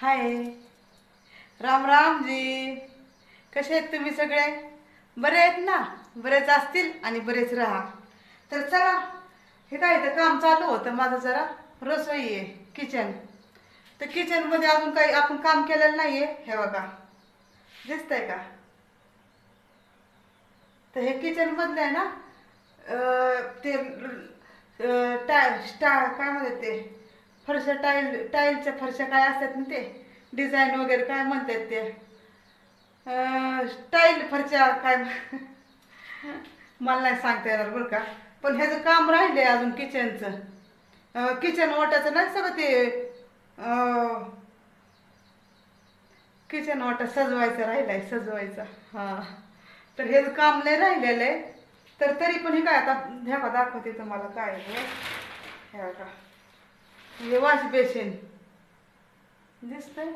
हाय. राम राम जी. कसे आहेत तुम्ही सगळे? बरे आहेत ना? बरेच असतील आणि बरेच राहा. तर चला हे काय तर काम चालू होतं माझं जरा? रसोई आहे किचन तर किचनमध्ये अजून काही आपण काम केलेलं नाही आहे हे बघा. दिसतंय का? तर हे किचनमधलं आहे ना? ते अं, टाय स्टा काय म्हणते ते? फरशा टाईल टाईलच्या फरशा काय असतात ना ते? डिझाईन वगैरे काय म्हणतात ते? टाईल फरशा काय मला नाही सांगता येणार बरं का. पण ह्याचं काम राहिलंय अजून किचनचं किचन वाटाचं नाही सगळं ते किचन वाटा सजवायचं राहिलाय सजवायचा. हां. तर हे काम नाही राहिलेलं आहे तर तरी पण हे काय आता ह्या दाखवते तुम्हाला काय हे. हे हे वॉश बेसिन दिसतंय?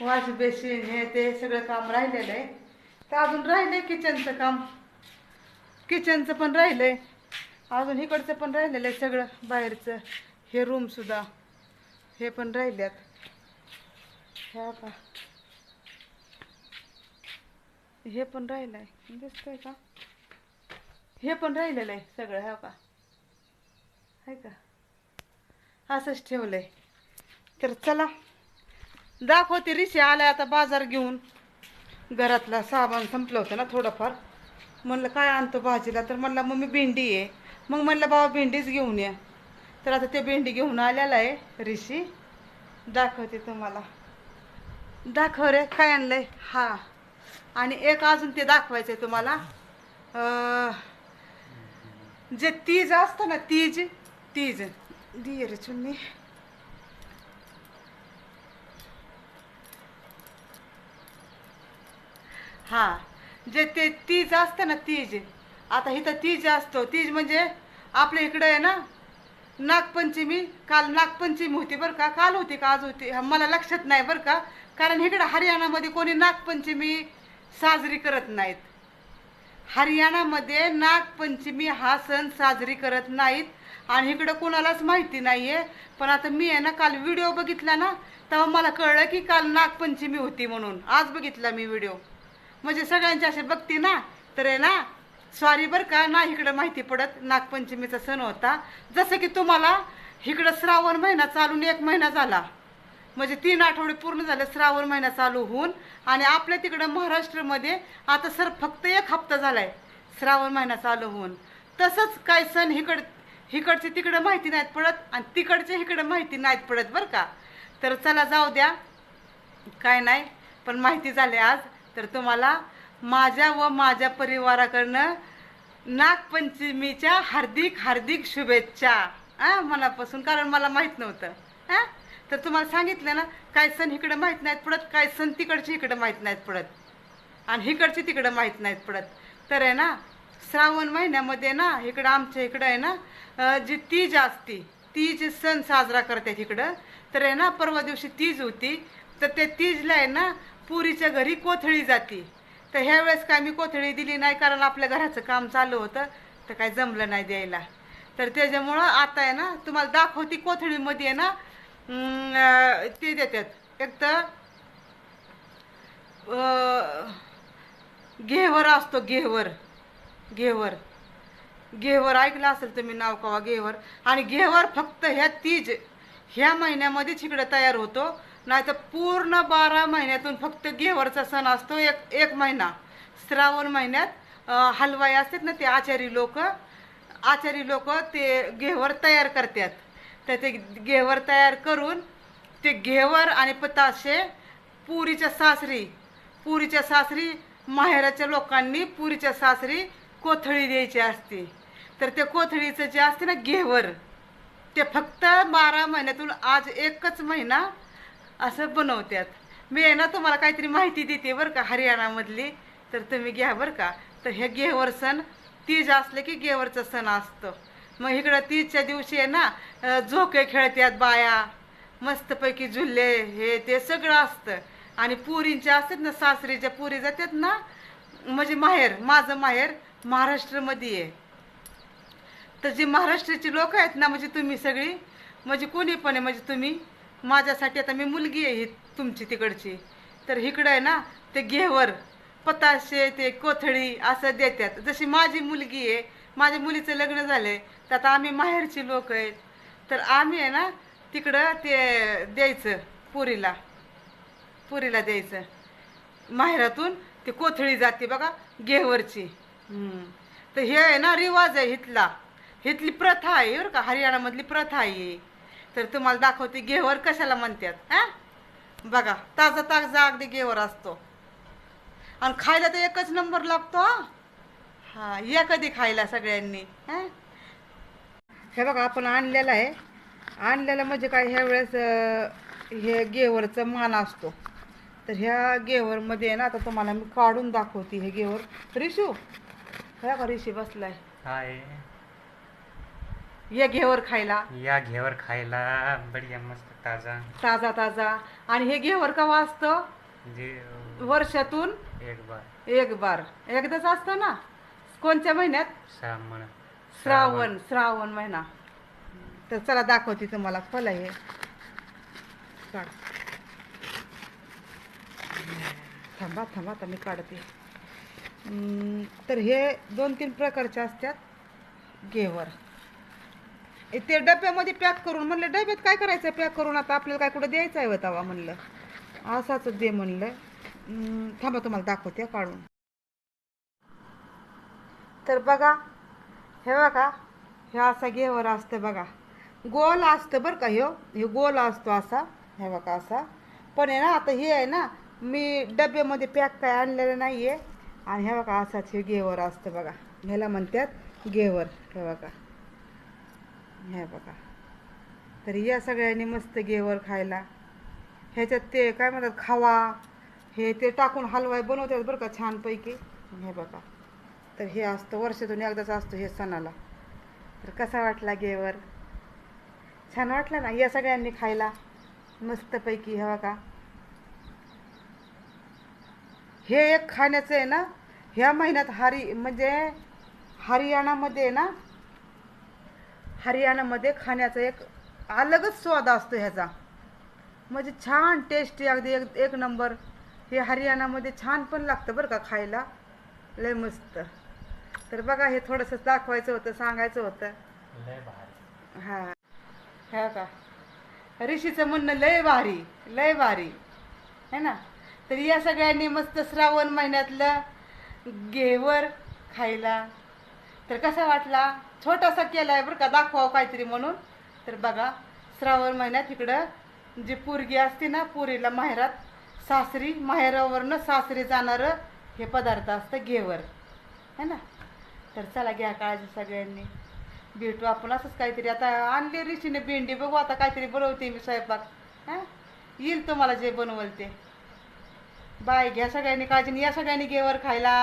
वॉश बेसिन हे ते सगळं काम राहिलेलं आहे. तर अजून राहिलंय किचनचं काम. किचनचं पण राहिलंय. अजून इकडचं पण राहिलेलं आहे सगळं. बाहेरचं. हे रूम सुद्धा. हे पण राहिल्यात. हे का हे पण राहिलंय. दिसतंय का? हे पण राहिलेलं आहे सगळं हे का आहे का? असंच ठेवलंय. तर चला दाखवते रिशी आलाय आता बाजार घेऊन. घरातला साबण संपलं होतं ना थोडंफार. म्हणलं काय आणतो भाजीला? तर म्हणलं मम्मी भेंडी आहे. मग म्हणलं बाबा भेंडीच घेऊन या. तर आता ते भेंडी घेऊन आलेला आहे रिशी दाखवते तुम्हाला. दाखव रे काय आणलंय? हा. आणि एक अजून ते दाखवायचं आहे तुम्हाला जे तीज असतं ना तीज तीज दी रे चुन्नी हा जे ते तीज असतं ना तीज आता इथं तीज असतो. तीज म्हणजे आपल्या इकडं आहे ना नागपंचमी काल नागपंचमी होती बरं का? काल होती का? आज होती. मला लक्षात नाही बरं का? कारण इकडं हरियाणामध्ये कोणी नागपंचमी साजरी करत नाहीत. हरियाणामध्ये नागपंचमी हा सण साजरी करत नाहीत. आणि इकडं कोणालाच माहिती नाहीये. पण आता मी आहे ना काल व्हिडिओ बघितला ना तेव्हा मला कळलं की काल नागपंचमी होती म्हणून. आज बघितला मी व्हिडिओ. म्हणजे सगळ्यांचे असे बघते ना तर आहे ना सॉरी बरं का ना इकडं माहिती पडत नागपंचमीचा सण होता. जसं की तुम्हाला इकडं श्रावण महिना चालून एक महिना झाला. म्हणजे तीन आठवडे पूर्ण झाले श्रावण महिना चालू होऊन आणि आपल्या तिकडं महाराष्ट्रामध्ये आता सर फक्त एक हप्ता झालाय श्रावण महिना चालू होऊन. तसंच काय सण इकडं हिकडचे तिकडं माहिती नाहीत पडत आणि तिकडचे इकडं माहिती नाहीत पडत बरं का. तर चला जाऊ द्या. काय नाही पण माहिती झाली आज. तर तुम्हाला माझ्या व माझ्या परिवाराकडनं नागपंचमीच्या हार्दिक हार्दिक शुभेच्छा. आ मनापासून कारण मला माहीत नव्हतं. हा तर तुम्हाला सांगितलं ना काय सण इकडं माहीत नाहीत पडत काय सण तिकडचे इकडं माहीत नाहीत पडत. आणि इकडचे तिकडं माहीत नाहीत पडत. तर आहे ना श्रावण महिन्यामध्ये ना इकडं आमच्या इकडं आहे ना जी तीज असती तीज सण साजरा करतात इकडं. तर आहे ना परवा दिवशी तीज होती. तर ते तीजला आहे ना पुरीच्या घरी कोथळी जाती. तर ह्या वेळेस काय मी कोथळी दिली नाही कारण आपल्या घराचं काम चालू होतं. तर काय जमलं नाही द्यायला. तर त्याच्यामुळं आता आहे ना तुम्हाला दाखवती कोथळीमध्ये आहे ना ते देतात. एक तर घेवर असतो घेवर. घेवर. घेवर ऐकलं असेल तुम्ही नाव कवा घेवर. आणि घेवर फक्त ह्या तीज. ह्या महिन्यामध्येच इकडे तयार होतो. नाही तर पूर्ण बारा महिन्यातून फक्त घेवरचा सण असतो. एक एक महिना. श्रावण महिन्यात हलवाई असतात ना ते आचारी लोक. आचारी लोक ते घेवर तयार करतात. तर ते घेवर तयार करून ते घेवर आणि पताशे पुरीच्या सासरी. पुरीच्या सासरी माहेराच्या लोकांनी पुरीच्या सासरी कोथळी द्यायची असते तर त्या कोथळीचं जे असते ना घेवर ते फक्त बारा महिन्यातून आज एकच महिना असं बनवतात मी आहे ना तुम्हाला काहीतरी माहिती देते बरं का हरियाणामधली तर तुम्ही घ्या बरं का. तर हे गेवर सण तीज असले की गेवरचं सण असतं. मग इकडं तीजच्या दिवशी आहे ना झोके खेळतात बाया मस्तपैकी झुल्ले हे ते सगळं असतं. आणि पुरींच्या असतात ना सासरीच्या पुरी जातात ना म्हणजे माहेर माझं माहेर महाराष्ट्रामध्ये आहे. तर जी महाराष्ट्राची लोक आहेत ना म्हणजे तुम्ही सगळी म्हणजे कोणी पण आहे म्हणजे तुम्ही माझ्यासाठी आता मी मुलगी आहे ही तुमची तिकडची. तर इकडं आहे ना ते घेवर पताशे ते कोथळी असं देतात. जशी माझी मुलगी आहे माझ्या मुलीचं लग्न झालं आहे तर आता आम्ही माहेरची लोक आहेत. तर आम्ही आहे ना तिकडं ते द्यायचं पुरीला पुरीला द्यायचं. माहेरातून ते कोथळी जाते बघा घेवरची. तर हे आहे ना रिवाज आहे हिथला. हिथली प्रथा आहे बरं का हरियाणामधली प्रथा आहे तर तुम्हाला दाखवते घेवर कशाला म्हणतात हा? बघा ताजा ताजा अगदी घेवर असतो. आणि खायला तर एकच नंबर लागतो हा? या कधी खायला सगळ्यांनी हा? हे बघा आपण आणलेलं आहे. आणलेलं म्हणजे काय ह्या वेळेस हे गेवरचं मान असतो. तर ह्या गेवरमध्ये आहे ना आता तुम्हाला मी काढून दाखवते हे गेवर रिशू ह्या का रिशी बसलाय. हाय. ये घेवर खायला. या घेवर खायला. बढिया मस्त ताजा. ताजा ताजा. आणि हे घेवर केव्हा असतं? जे वर्षातून एक बार. एक बार. एकदाच असतं ना? कोणत्या महिन्यात? श्रावण. श्रावण श्रावण महिना. तर चला दाखवते तुम्हाला फल आहे. काढ. थांबा थांबा आता मी काढते. तर हे दोन तीन प्रकारचे असतात. गेवर ते डब्यामध्ये पॅक करून म्हणलं डब्यात काय करायचं पॅक करून? आता आपल्याला काय कुठं द्यायचं आहे तवा म्हणलं. असाच दे म्हणलं. थांबा तुम्हाला दाखवते काढून. तर बघा हे बघा हे असा घेवर असतं बघा. गोल असतं बरं का ह्यो हे गोल असतो असा. हे बघा असा. पण आहे ना आता हे आहे ना मी डब्यामध्ये पॅक काय आणलेलं नाही आहे आणि हे बघा असाच हे गेवर असतं बघा. ह्याला म्हणतात गेवर हे बघा. हे बघा. तर या सगळ्यांनी मस्त गेवर खायला. ह्याच्यात ते काय म्हणतात खावा. हे ते टाकून हलवाय बनवतात बरं का छानपैकी. हे बघा. तर हे असतं वर्षातून एकदाच असतो हे सणाला. तर कसा वाटला गेवर छान वाटला ना? या सगळ्यांनी खायला. मस्तपैकी हे बघा. हे एक खाण्याचं आहे ना? ह्या महिन्यात हरी म्हणजे हरियाणामध्ये ना हरियाणामध्ये खाण्याचा एक अलगच स्वाद असतो ह्याचा. म्हणजे छान टेस्टी अगदी एक एक नंबर हे हरियाणामध्ये छान पण लागतं बरं का खायला. लय मस्त. तर बघा हे थोडंसं दाखवायचं होतं सांगायचं होतं. हा. हा का ऋषीचं म्हणणं लय भारी लय भारी. है ना? तर या सगळ्यांनी मस्त श्रावण महिन्यातलं घेवर खायला. तर कसा वाटला? छोटासा केला आहे बरं का दाखवावं काहीतरी म्हणून. तर बघा श्रावण महिन्यात इकडं जी पोरगी असते ना पुरीला माहेरात सासरी माहेरावरनं सासरी जाणारं हे पदार्थ असतं घेवर है ना? तर चला घ्या काळजी सगळ्यांनी. भेटू आपण असंच काहीतरी. आता आणली रिशीने भेंडी बघू आता काहीतरी बनवते मी स्वयंपाक. हां? येईल तुम्हाला जे बनवल ते. बाय घ्या सगळ्यांनी काळजी आणि या सगळ्यांनी गेवर खायला.